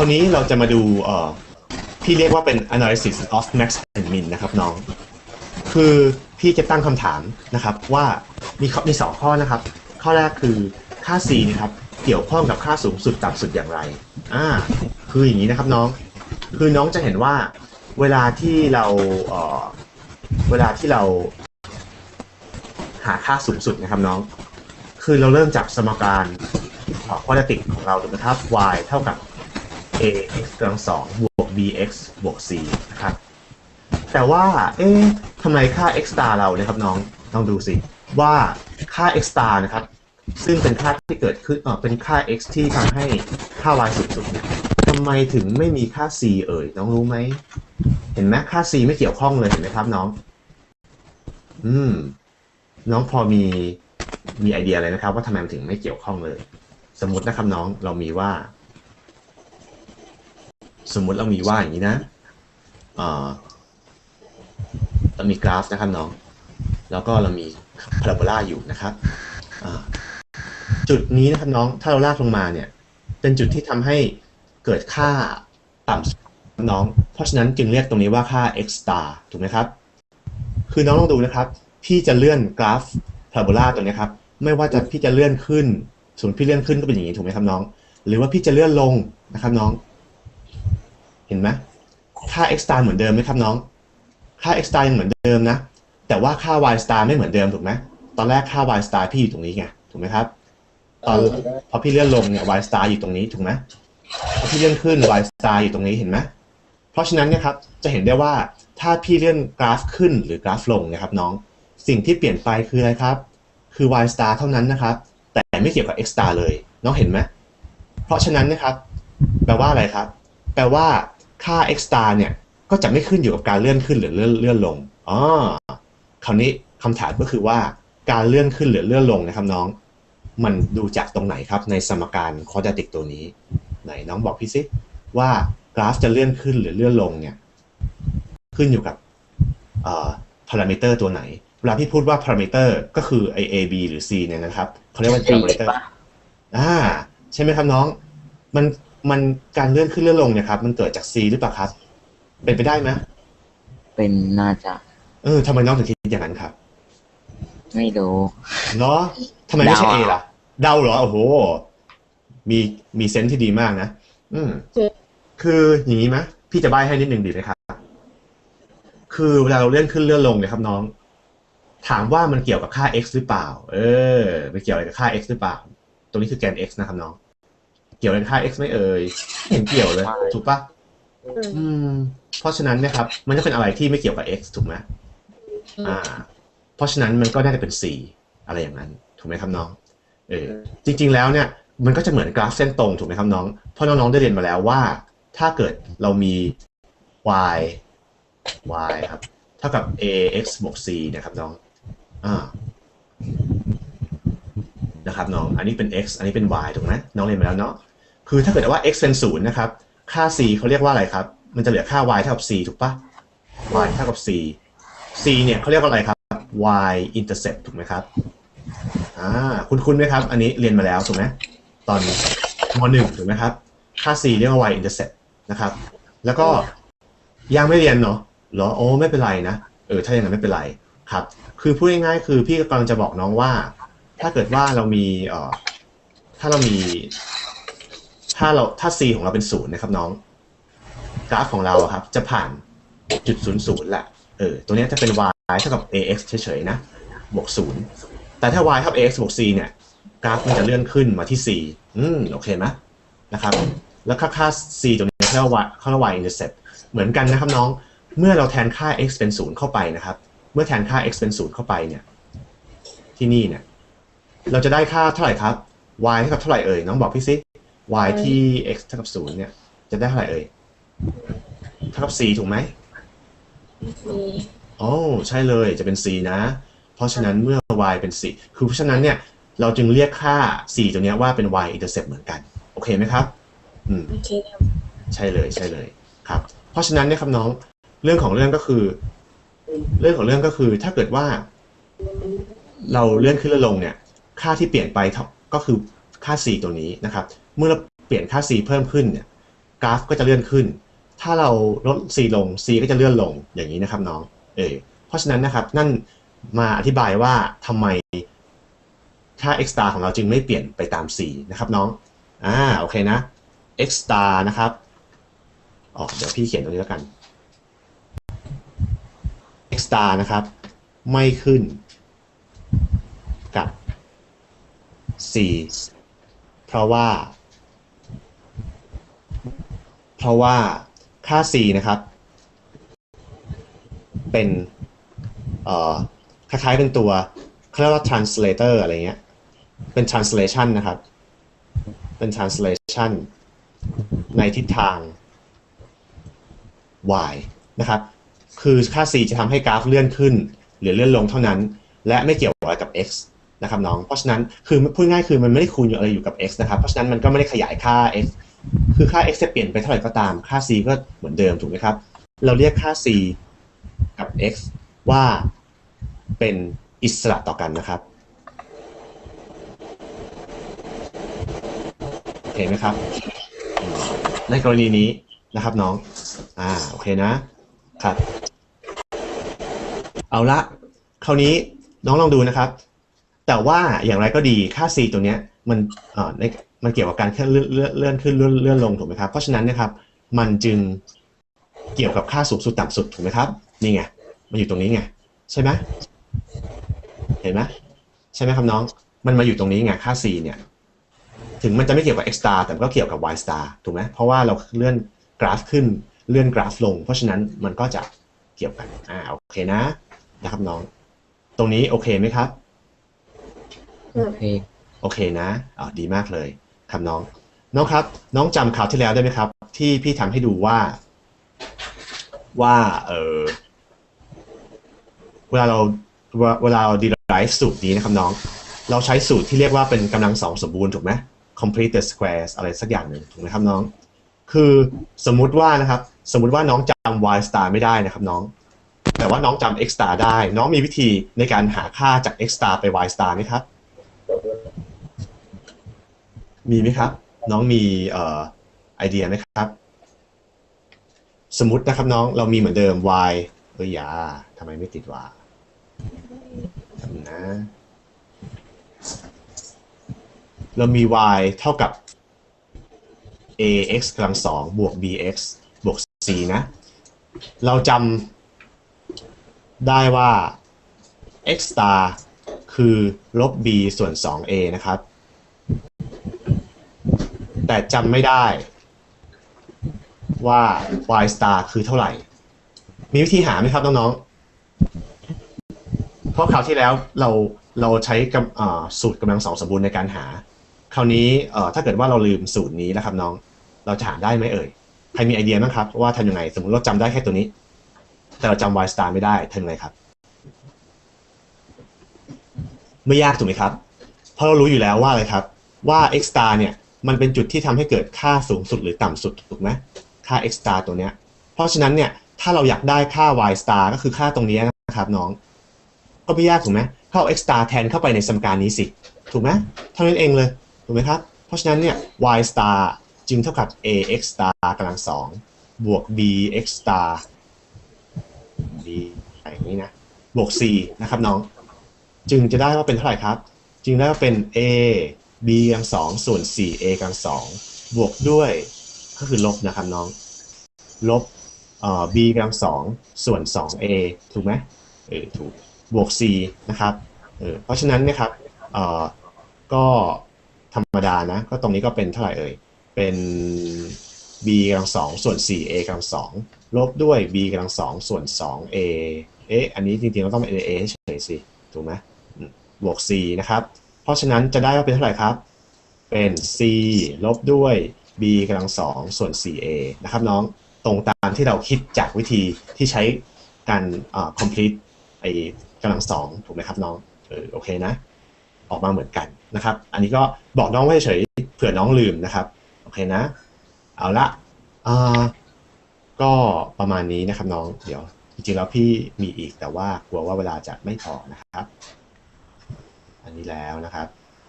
คราวนี้เราจะมาดูเอ่อพี่เรียกว่าเป็น analysis of max and min นะครับน้อง คือพี่จะตั้งคำถามนะครับว่ามีข้อมีสองข้อนะครับ ข้อแรกคือค่า c นะครับเกี่ยวข้องกับค่าสูงสุดต่ำสุดอย่างไรอ่าคืออย่างนี้นะครับน้อง คือน้องจะเห็นว่าเวลาที่เราเอ่อเวลาที่เราหาค่าสูงสุดนะครับน้อง คือเราเริ่มจากสมการเอ่อ quadratic ของเราถูกไหมครับ y เท่ากับ ax กำลังสองบวก bx บวก c นะครับ แต่ว่า เอ๊ะทำไมค่า x star เราเนี่ยครับน้องลองดูสิ ว่าค่า x star นะครับ ซึ่งเป็นค่าที่เกิดขึ้นเออเป็นค่า x ที่ทำให้ค่า y สูงสุดเนี่ยทำไมถึงไม่มีค่า c เอ่ย น้องรู้ไหม เห็นไหมค่า c ไม่เกี่ยวข้องเลยเห็นไหมครับน้อง อืม น้องพอมีมีไอเดียอะไรนะครับ ว่าทำไมมันถึงไม่เกี่ยวข้องเลย สมมตินะครับน้องเรามีว่า สมมุติเรามีว่าอย่างนี้นะเรามีกราฟนะครับน้อง แล้วก็เรามีพาราโบลาอยู่นะครับ จุดนี้นะครับน้อง ถ้าเราลากลงมาเนี่ย เป็นจุดที่ทำให้เกิดค่าต่ำสุดน้อง เพราะฉะนั้นจึงเรียกตรงนี้ว่าค่า x star ถูกไหมครับ คือน้องลองดูนะครับ พี่จะเลื่อนกราฟพาราโบลาตัวนี้ครับ ไม่ว่าจะพี่จะเลื่อนขึ้นส่วนพี่เลื่อนขึ้นก็เป็นอย่างนี้ถูกไหมครับน้อง หรือว่าพี่จะเลื่อนลงนะครับน้อง เห็นไหมค่า x star เหมือนเดิมไหมครับน้อง ค่า x star ยังเหมือนเดิมนะ แต่ว่าค่า y star ไม่เหมือนเดิมถูกไหมตอนแรกค่า y star พี่อยู่ตรงนี้ไงถูกไหมครับ ตอนพอพี่เลื่อนลงเนี่ย y star อยู่ตรงนี้ถูกไหมพอพี่เลื่อนขึ้น y star อยู่ตรงนี้เห็นไหมเพราะฉะนั้นเนะครับจะเห็นได้ว่าถ้าพี่เลื่อนกราฟขึ้นหรือกราฟลงนะครับน้อง สิ่งที่เปลี่ยนไปคืออะไรครับ คือ y star เท่านั้นนะครับ แต่ไม่เกี่ยวกับ x star เลย น้องเห็นไหมเพราะฉะนั้นนะครับ แปลว่าอะไรครับ แปลว่า ค่า x star เนี่ย ก็จะไม่ขึ้นอยู่กับการเลื่อนขึ้นหรือเลื่อนเลื่อนลงอ๋อคราวนี้คำถามก็คือว่าการเลื่อนขึ้นหรือเลื่อนลงนะครับน้อง มันดูจากตรงไหนครับในสมการคอร์ดติกตัวนี้ ไหนน้องบอกพี่สิว่ากราฟจะเลื่อนขึ้นหรือเลื่อนลงเนี่ย ขึ้นอยู่กับพารามิเตอร์ตัวไหน เวลาพี่พูดว่าพารามิเตอร์ก็คือไอ a b หรือ c เนี่ยนะครับเขาเรียกว่าพารามิเตอร์อ่า ใช่ไหมครับน้อง มัน มันการเลื่อนขึ้นเลื่อนลงเนี่ยครับมันเกิดจาก C หรือเปล่าครับ เป็นไปได้ไหมเป็นน่าจะเออทำไมน้องถึงคิดอย่างนั้นครับ ไม่รู้เนาะทำไมไม่ใช่เดา A ล่ะ เดาเหรอโอ้โห มีมีเซนส์ที่ดีมากนะอืมคืออย่างนี้ไหมพี่จะใบให้นิดนึงดีไหมครับ คือเวลาเราเลื่อนขึ้นเลื่อนลงเนี่ยครับน้อง ถามว่ามันเกี่ยวกับค่า x หรือเปล่า เออมันเกี่ยวอะไรกับค่า x หรือเปล่า ตรงนี้คือแกน x นะครับน้อง เกี่ยวอะไรกับค่า x ไหม่เอ่ยไม่เห็นเกี่ยวเลย ถูกปะอืม เพราะฉะนั้นเนะครับ มันจะเป็นอะไรที่ไม่เกี่ยวกับ x ถูกไหมอ่า เพราะฉะนั้นมันก็น่าจะเป็น c อะไรอย่างนั้น ถูกไหมครับน้อง เออ จริง ๆ แล้วเนี่ย มันก็จะเหมือนกราฟเส้นตรงถูกไหมครับน้อง เพราะน้องๆได้เรียนมาแล้วว่า ถ้าเกิดเรามี y y ครับ เท่ากับ ax บวก c นะครับน้อง อ่านะครับน้อง อันนี้เป็น x อันนี้เป็น y ถูกไหมน้องเรียนมาแล้วเนาะ คือถ้าเกิดว่า x เป็นศูนย์นะครับ ค่า c เขาเรียกว่าอะไรครับ มันจะเหลือค่า y เท่ากับ c ถูกปะ y เท่ากับ c c เนี่ยเขาเรียกว่าอะไรครับ y intercept ถูกไหมครับ อ่า คุณคุณไหมครับ อันนี้เรียนมาแล้วถูกไหมตอนมหนึ่งถูกไหมครับ ค่า c เรียกว่า y intercept นะครับ แล้วก็ยังไม่เรียนเนาะหรอ โอ้ ไม่เป็นไรนะ เออ ถ้าอย่างนั้นไม่เป็นไรครับ คือพูดง่ายๆ คือพี่กำลังจะบอกน้องว่า ถ้าเกิดว่าเรามีเอ่อถ้าเรามี ถ้าเราถ้า c ของเราเป็นศูนย์นะครับน้อง กราฟของเราครับ จะผ่านจุดศูนย์ศูนย์แหละเออตัวนี้จะเป็น y เท่ากับ ax เฉยๆนะ บวกศูนย์แต่ถ้า y เท่ากับ ax บวก c เนี่ย กราฟมันจะเลื่อนขึ้นมาที่ c อืมโอเคไหมนะครับ แล้วค่าค่า c ตรงนี้เรียกว่า y เขาเรียกว่า y intercept เหมือนกันนะครับน้อง เมื่อเราแทนค่า x เป็นศูนย์เข้าไปนะครับ เมื่อแทนค่า x เป็นศูนย์เข้าไปเนี่ย ที่นี่เนี่ย เราจะได้ค่าเท่าไหร่ครับ y เท่ากับเท่าไหร่เอ่ย น้องบอกพี่ซิ y ที่ x เท่ากับศูนย์เนี่ยจะได้เท่าไหร่เอ่ยเท่ากับ c ถูกไหมโอ้ใช่เลยจะเป็น c นะ เพราะฉะนั้นเมื่อ y เป็น c คือเพราะฉะนั้นเนี่ยเราจึงเรียกค่า c ตัวเนี้ยว่าเป็น y intercept เหมือนกัน โอเคไหมครับอืมโอเคครับใช่เลยใช่เลยครับ เพราะฉะนั้นเนี่ยครับน้องเรื่องของเรื่องก็คือ เรื่องของเรื่องก็คือถ้าเกิดว่า เราเลื่อนขึ้นและลงเนี่ย ค่าที่เปลี่ยนไปเท่าก็คือ ค่า c ตัวนี้นะครับ เมื่อเราเปลี่ยนค่า c เพิ่มขึ้นเนี่ยกราฟก็จะเลื่อนขึ้น ถ้าเราลด c ลง c ก็จะเลื่อนลงอย่างนี้นะครับน้องเออเพราะฉะนั้นนะครับนั่นมาอธิบายว่าทำไมค่า x star ของเราจึงไม่เปลี่ยนไปตาม c นะครับน้องอ่าโอเคนะ x star นะครับอ๋อเดี๋ยวพี่เขียนตรงนี้แล้วกัน x star นะครับ ไม่ขึ้นกับ c เพราะว่า เพราะว่าค่า c นะครับ เป็นเอ่อคล้ายๆเป็นตัวเขาเรียกว่า translator อะไรเงี้ย เป็น translation นะครับ เป็น translation ในทิศทาง y นะครับ คือค่า c จะทำให้กราฟเลื่อนขึ้น หรือเลื่อนลงเท่านั้น และไม่เกี่ยวอะไรกับ x นะครับน้อง เพราะฉะนั้นคือพูดง่ายคือมันไม่ได้คูณอยู่อะไรอยู่กับ x นะครับ เพราะฉะนั้นมันก็ไม่ได้ขยายค่า x คือค่า x จะเปลี่ยนไปเท่าไหร่ก็ตาม ค่า c ก็เหมือนเดิมถูกไหมครับ เราเรียกค่า c กับ x ว่าเป็นอิสระต่อกันนะครับโอเคไหมครับ ในกรณีนี้นะครับน้อง อ่า โอเคนะ ครับ เอาละ คราวนี้น้องลองดูนะครับ แต่ว่าอย่างไรก็ดีค่า c ตัวเนี้ยมันเอ่อในมันเกี่ยวกับการเลื่อนเลื่อนเลื่อนขึ้นเลื่อนเลื่อนลงถูกไหมครับ เพราะฉะนั้นนะครับมันจึงเกี่ยวกับค่าสูงสุดต่ำสุดถูกไหมครับนี่ไงมันอยู่ตรงนี้ไงใช่ไหมเห็นไหมใช่ไหมครับน้อง มันมาอยู่ตรงนี้ไงค่า c เนี่ยถึงมันจะไม่เกี่ยวกับ x star แต่มันก็เกี่ยวกับ y star ถูกไหมเพราะว่าเราเลื่อนกราฟขึ้นเลื่อนกราฟลง เพราะฉะนั้นมันก็จะเกี่ยวกันอ่าโอเคนะนะครับน้อง ตรงนี้โอเคไหมครับ โอเค โอเคนะอ๋อดีมากเลยครับน้อง น้องครับ น้องจำคราวที่แล้วได้ไหมครับ ที่พี่ทำให้ดูว่า ว่า เออเวลาเราเวลาเรา derive สูตรนี้นะครับน้อง เราใช้สูตรที่เรียกว่าเป็นกำลังสองสมบูรณ์ถูกไหม complete the squares อะไรสักอย่างหนึ่งถูกไหมครับน้อง คือสมมุติว่านะครับ สมมุติว่าน้องจำ y star ไม่ได้นะครับน้อง แต่ว่าน้องจำ x star ได้ น้องมีวิธีในการหาค่าจาก x star ไป y star ไหมครับ มีไหมครับ น้องมีเอ่อไอเดียไหมครับ สมมตินะครับน้องเรามีเหมือนเดิม y เอ้ยอยาทำไมไม่ติดวะทำนะ เรามี y เท่ากับ ax กำลังสองบวก bx บวก c นะ เราจำได้ว่า x star คือลบ b ส่วน 2a นะครับ แต่จำไม่ได้ว่า y star คือเท่าไหร่ มีวิธีหาไหมครับน้องๆ เพราะคราวที่แล้วเราเราใช้กสูตรกำลังสองสมบูรณ์ในการหา คราวนี้ถ้าเกิดว่าเราลืมสูตรนี้นะครับน้อง เราจะหาได้ไหมเอ่ย ใครมีไอเดียบ้างครับ ว่าทำยังไง สมมติเราจำได้แค่ตัวนี้ แต่เราจำ y star ไม่ได้ทำยังไงครับ ไม่ยากถูกไหมครับ เพราะเรารู้อยู่แล้วว่าอะไรครับ ว่า x star เนี่ย มันเป็นจุดที่ทำให้เกิดค่าสูงสุดหรือต่ำสุดถูกไหมค่า x star ตัวเนี้ย เพราะฉะนั้นเนี่ยถ้าเราอยากได้ค่า y star ก็คือค่าตรงนี้นะครับน้อง ก็ไม่ยากถูกไหมเข้า x star แทนเข้าไปในสมการนี้สิ ถูกไหมเท่านั้นเองเลย ถูกไหมครับ เพราะฉะนั้นเนี่ย y star จึงเท่ากับ ax star กำลังสองบวก bx star b อย่างนี้นะ บวก c นะครับน้อง จึงจะได้ว่าเป็นเท่าไหร่ครับ จึงได้ว่าเป็น a b กำลังสองส่วน 4a กำลังสองบวกด้วยก็คือลบนะครับน้อง ลบเอ่อ b กำลังสองส่วน 2a ถูกไหมเออถูกบวก c นะครับเออเพราะฉะนั้นเนะครับเอ่อก็ธรรมดานะ ก็ตรงนี้ก็เป็นเท่าไหร่เอ่ยเป็น b กำลังสองส่วน 4a กำลังสองลบด้วย b กำลังสองส่วน 2a เอ๊ะอันนี้จริงๆเราต้องเป็น a เฉยๆสิถูกไหมบวก c นะครับ ราะฉะนั้นจะได้ว่าเป็นเท่าไหร่ครับ เป็น c ลบด้วย b กำลังสองส่วน 4a นะครับน้องตรงตามที่เราคิดจากวิธีที่ใช้การอ่า complete ไอ้กำลังสองถูกไหมครับน้องเออโอเคนะ ออกมาเหมือนกันนะครับ อันนี้ก็บอกน้องไว้เฉยเผื่อน้องลืมนะครับ โอเคนะ เอาละอ่าก็ประมาณนี้นะครับน้อง เดี๋ยว จริงๆแล้วพี่มีอีกแต่ว่ากลัวว่าเวลาจะไม่พอนะครับ อันนี้แล้วนะครับ